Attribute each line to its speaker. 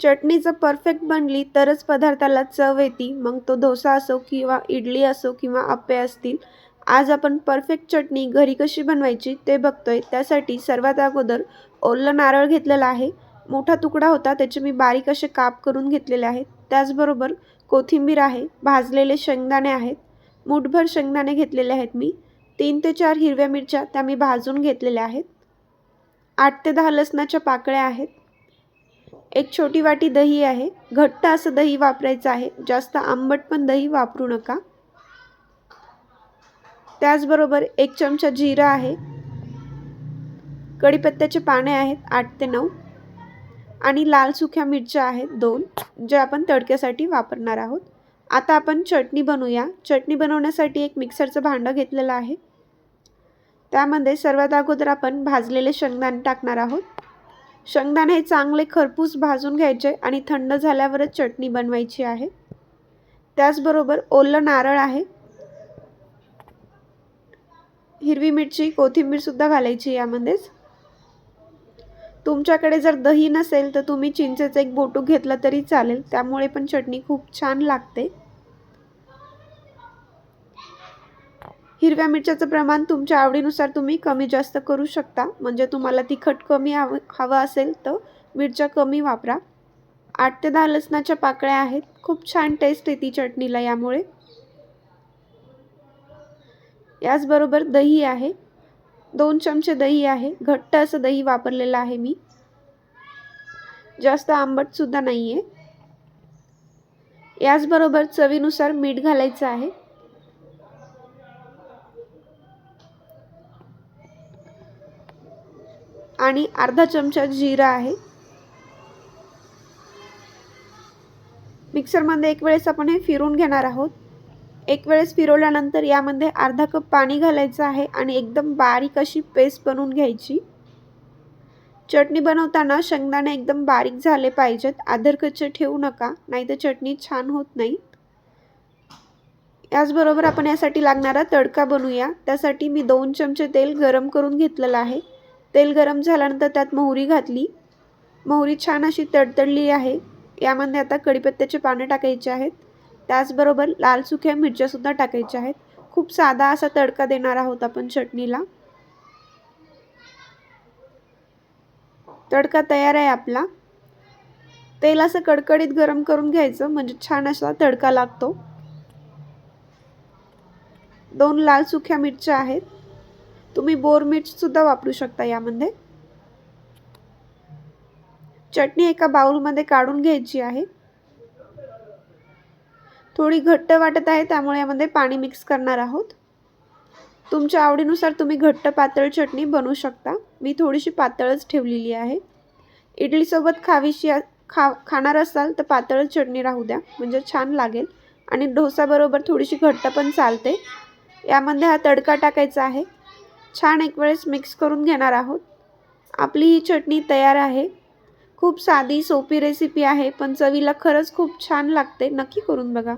Speaker 1: चटणी जर परफेक्ट बनली तरच पदार्थाला चव येते. मग तो डोसा असो किंवा इडली असो किंवा आप्पे असतील आज आपण परफेक्ट चटणी घरी कशी बनवायची ते बघतोय. त्यासाठी सर्वात अगोदर ओलं नारळ घेतलेला आहे. मोठा तुकडा होता त्याचे मी बारीक असे काप करून घेतलेले आहेत. त्याचबरोबर कोथिंबीर आहे भाजलेले शेंगदाणे आहेत. मुठभर शेंगदाणे घेतलेले आहेत मी. तीन ते चार हिरव्या मिरच्या त्या मी भाजून घेतलेल्या आहेत. आठ ते दहा लसणाच्या पाकळ्या आहेत. एक छोटी वाटी दही आहे. घट्ट असं दही वापरायचं आहे. जास्त आंबट पण दही वापरू नका. त्याचबरोबर एक चमचा जिरा आहे. कढीपत्त्याचे पाने आहेत आठ ते नऊ. आणि लाल सुक्या मिरच्या आहेत दोन जे आपण तडक्यासाठी वापरणार आहोत. आता आपण चटणी बनवूया. चटणी बनवण्यासाठी एक मिक्सरचं भांडं घेतलेलं आहे. त्यामध्ये सर्वात अगोदर आपण भाजलेले शेंगदाणे टाकणार आहोत. शेंगदाणे हे चांगले खरपूस भाजून घ्यायचे आणि थंड झाल्यावरच चटणी बनवायची आहे. त्याचबरोबर ओलं नारळ आहे. हिरवी मिरची कोथिंबीरसुद्धा घालायची यामध्येच. तुमच्याकडे जर दही नसेल तर तुम्ही चिंचेचं एक बोटूक घेतलं तरी चालेल. त्यामुळे पण चटणी खूप छान लागते. हिरव्या मिरच्याचं प्रमाण तुमच्या आवडीनुसार तुम्ही कमी जास्त करू शकता. म्हणजे तुम्हाला तिखट कमी हवं हवं असेल तर मिरच्या कमी वापरा. आठ ते दहा लसणाच्या पाकळ्या आहेत. खूप छान टेस्ट येते चटणीला यामुळे. याचबरोबर दही आहे. दोन चमचे दही आहे. घट्ट असं दही वापरलेलं आहे मी. जास्त आंबटसुद्धा नाही आहे याचबरोबर चवीनुसार मीठ घालायचं आहे. आणि अर्धा चमचा जिरा आहे. मिक्सरमध्ये एक वेळेस आपण हे फिरून घेणार आहोत. एक वेळेस फिरवल्यानंतर यामध्ये अर्धा कप पाणी घालायचं आहे आणि एकदम बारीक अशी पेस्ट बनवून घ्यायची. चटणी बनवताना शेंगदाणे एकदम बारीक झाले पाहिजेत. आदरकच्चे ठेवू नका नाही तर चटणी छान होत नाही. याचबरोबर आपण यासाठी लागणारा तडका बनवूया. त्यासाठी मी दोन चमचे तेल गरम करून घेतलेलं आहे. तेल गरम झाल्यानंतर त्यात मोहरी घातली. मोहरी छान अशी तडतडली आहे. यामध्ये आता कढीपत्त्याचे पानं टाकायचे आहेत. त्याचबरोबर लाल सुक्या मिरच्यासुद्धा टाकायच्या आहेत. खूप साधा असा तडका देणार आहोत आपण चटणीला. तडका तयार आहे आपला. तेल असं कडकडीत गरम करून घ्यायचं म्हणजे छान असा तडका लागतो. दोन लाल सुक्या मिरच्या आहेत. तुम्ही बोर मिरचीसुद्धा वापरू शकता यामध्ये. चटणी एका बाउलमध्ये काढून घ्यायची आहे. थोडी घट्ट वाटत आहे त्यामुळे यामध्ये पाणी मिक्स करणार आहोत. तुमच्या आवडीनुसार तुम्ही घट्ट पातळ चटणी बनवू शकता. मी थोडीशी पातळच ठेवलेली आहे. इडलीसोबत खावीशी खा खाणार असाल तर पातळ चटणी राहू द्या म्हणजे छान लागेल. आणि डोसाबरोबर थोडीशी घट्ट पण चालते. यामध्ये हा तडका टाकायचा आहे. छान एक वेळेस मिक्स करून घेणार आहोत. आपली ही चटणी तयार आहे. खूप साधी सोपी रेसिपी आहे पण चवीला खरंच खूप छान लागते. नक्की करून बघा.